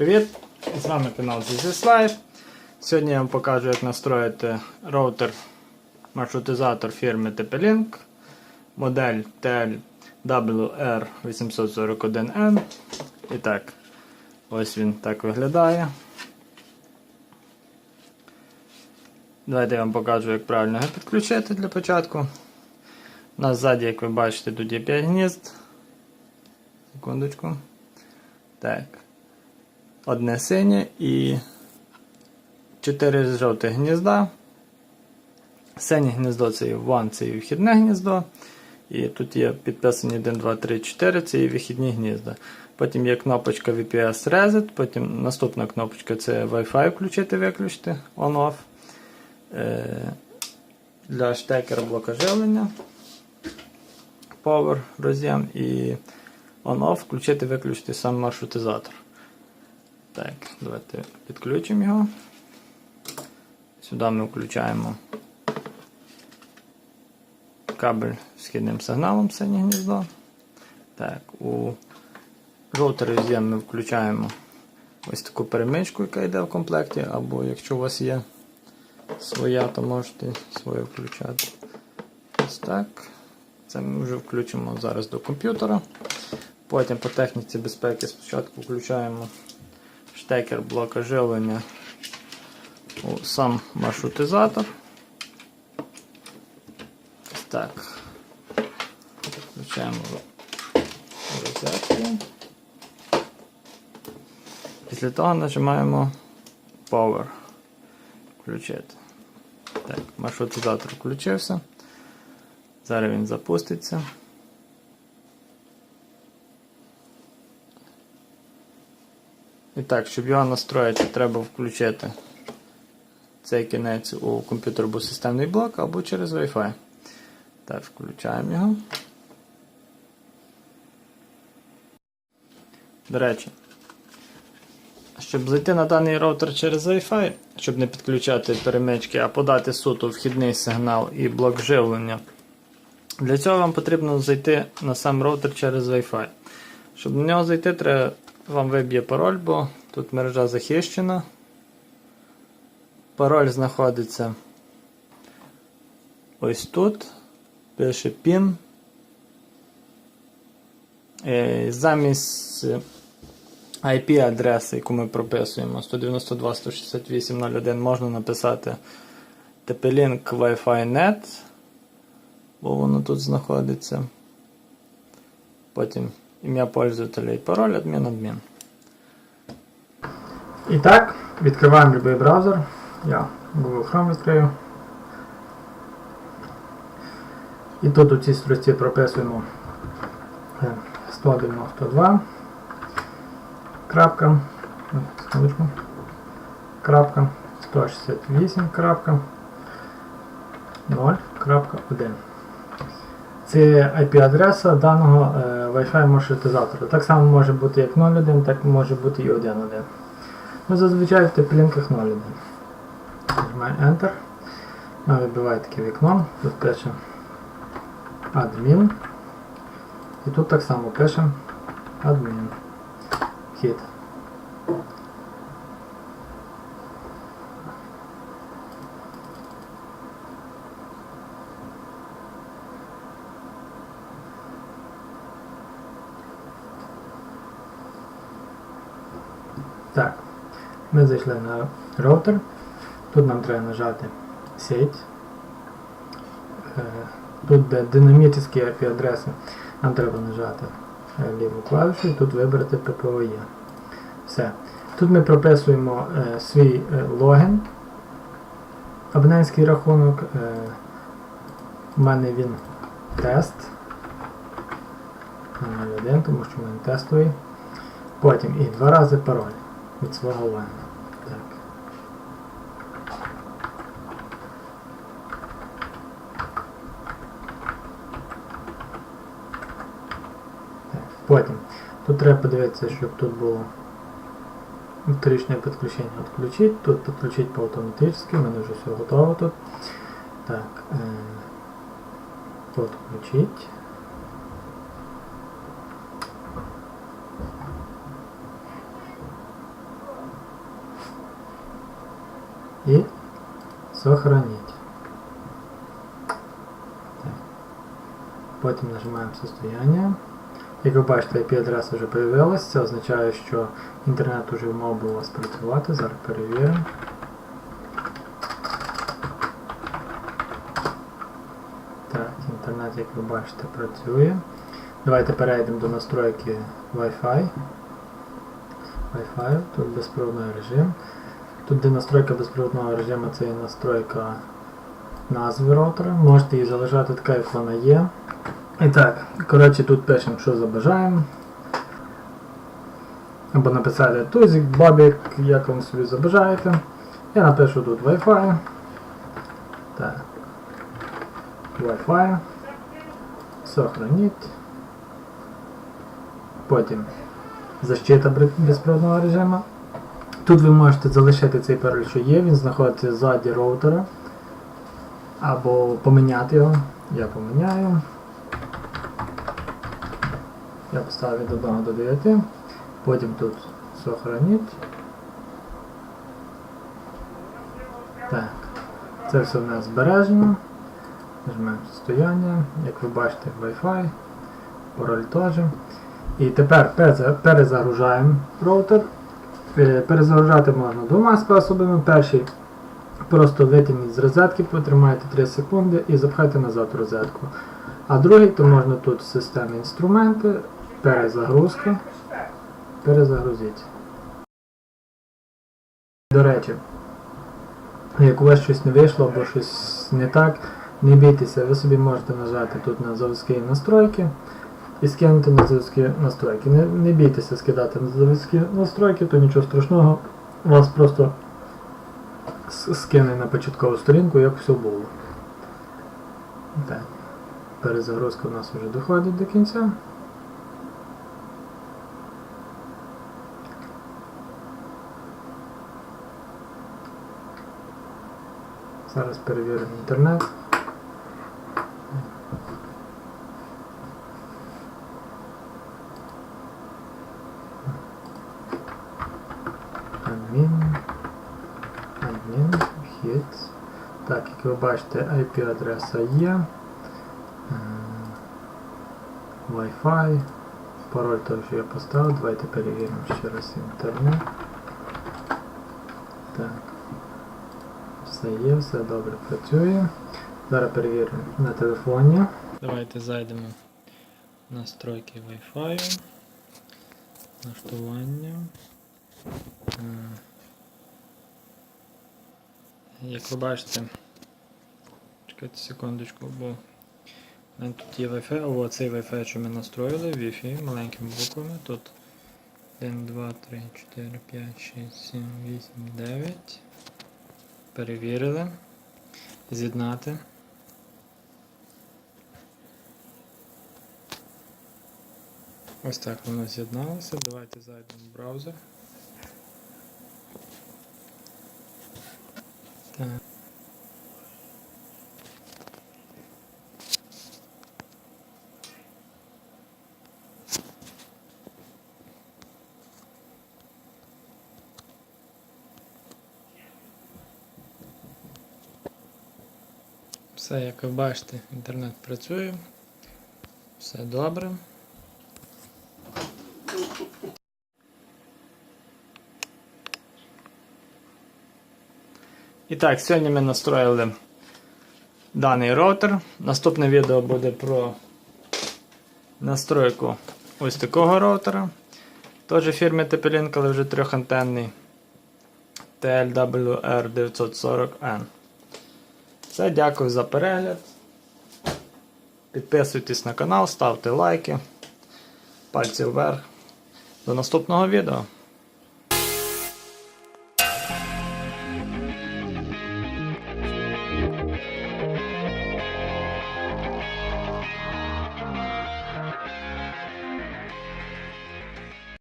Привіт! З вами канал ZZS Live. Сьогодні я вам покажу, як настроїти роутер маршрутизатор фірми TP-Link, модель TLWR841N. І так, ось він так виглядає. Давайте я вам покажу, як правильно його підключити для початку. У нас ззаді, як ви бачите, тут є 5 гнізд. Секундочку. Так. Одне синє і 4 жовтих гнізда. Синє гніздо це є WAN, це є вхідне гніздо. І тут є підписані 1, 2, 3, 4, це є вихідні гнізда. Потім є кнопочка VPS Reset, потім наступна кнопочка це Wi-Fi включити-виключити on-off. Е, Для штекера блока живлення. Power роз'єм і on-off включити-виключити сам маршрутизатор. Так, давайте підключимо його. Сюди ми включаємо кабель з східним сигналом синє гніздо. Так, у роутер ми включаємо ось таку перемичку, яка йде в комплекті, або якщо у вас є своя, то можете свою включати. Ось так. Це ми вже включимо зараз до комп'ютера. Потім по техніці безпеки спочатку включаємо штекер блока живлення у сам маршрутизатор. Так. Включаємо розетку. Після того нажимаємо Power. Включити. Так, маршрутизатор включився. Зараз він запуститься. І так, щоб його настроїти, треба включити цей кінець у комп'ютер або системний блок або через Wi-Fi. Так, включаємо його. До речі, щоб зайти на даний роутер через Wi-Fi, щоб не підключати перемички, а подати суто вхідний сигнал і блок живлення. Для цього вам потрібно зайти на сам роутер через Wi-Fi. Щоб на нього зайти, треба вам виб'є пароль, бо тут мережа захищена. Пароль знаходиться ось тут. Пише PIN. Е, Замість IP-адреси, яку ми прописуємо 192.168.0.1, можна написати TP-Link Wi-Fi Net, бо воно тут знаходиться. Потім ім'я пользователя і пароль адмін адмін. І так, відкриваємо будь-який браузер. Я Google Chrome відкрию. І тут у цій строчці прописуємо 192. Крапка. Секундочку. Крапка. 168. Крапка. 0.1. Це IP-адреса даного е, Wi-Fi маршрутизатора. Так само може бути як 0.1, так може бути і 1.1. Ну, зазвичай в теплінках 0.1. Нажимаю Enter. Вибиває таке вікно. Тут пишемо admin. І тут так само пишемо admin. Вхід. Так, ми зайшли на роутер. Тут нам треба нажати сеть. Е, Тут де динамічні IP-адреси, нам треба нажати е, ліву клавішу і тут вибрати PPOE. Все. Тут ми прописуємо е, свій е, логін, абонентський рахунок. Е, У мене він тест. 01, тому що в мене тестовий. Потім і два рази пароль від свого логіна. Так. Так, Потім. Тут треба подивитися, щоб тут було вторичне підключення відключити. Тут підключити по автоматичному, у мене вже все готово тут. Так, е, підключити. і сохраніть. Так. Потім нажимаємо состояние. Як ви бачите, IP-адреса вже з'явилася, це означає, що інтернет вже мав би у вас працювати. Зараз перевіримо. Так, інтернет, як ви бачите, працює. Давайте перейдемо до настройки Wi-Fi. Wi-Fi, тут безпроводний режим. Тут де настройка безпроводного режиму, це є настройка назви роутера. Можете її залишати така, як вона є. І так, коротше, тут пишемо, що забажаємо. Або написати тузик, бабік, як вам собі забажаєте. Я напишу тут Wi-Fi. Так. Wi-Fi. Сохраніть. Потім защита безпроводного режиму. Тут ви можете залишити цей пароль, що є, він знаходиться ззаді роутера. Або поміняти його. Я поміняю. Я поставлю від 1 до 9. Потім тут сохраніть. Так. Це все в нас збережено. Нажмемо состояння. Як ви бачите, Wi-Fi. Пароль теж. І тепер перезагружаємо роутер. Е, Перезагружати можна двома способами. Перший просто витягніть з розетки, потримайте 3 секунди і запхайте назад розетку. А другий, то можна тут в системі інструменти, перезагрузка, перезагрузіть. До речі, як у вас щось не вийшло або щось не так, не бійтеся, ви собі можете нажати тут на заводські настройки і скинути на заводські настройки. Не, не бійтеся скидати на заводські настройки, то нічого страшного, вас просто скине на початкову сторінку, як все було. Так. Перезагрузка у нас вже доходить до кінця. Зараз перевіримо інтернет. Адмін. Адмін. Вхід. Так, як ви бачите, IP-адреса є. Wi-Fi. Пароль теж я поставив. Давайте перевіримо ще раз інтернет. Так. Все є, все добре працює. Зараз перевіримо на телефоні. Давайте зайдемо в настройки Wi-Fi. Налаштування. Як ви бачите, чекайте секундочку, бо тут є Wi-Fi, о, цей Wi-Fi, що ми настроїли, Wi-Fi маленькими буквами. Тут 1, 2, 3, 4, 5, 6, 7, 8, 9. Перевірили. З'єднати. Ось так воно з'єдналося. Давайте зайдемо в браузер. Так. Все, як ви бачите, інтернет працює. Все добре. І так, сьогодні ми настроїли даний роутер. Наступне відео буде про настройку ось такого роутера. Теж фірми TP-Link, але вже трьохантенний TLWR940N. Все, дякую за перегляд. Підписуйтесь на канал, ставте лайки. Пальці вверх. До наступного відео.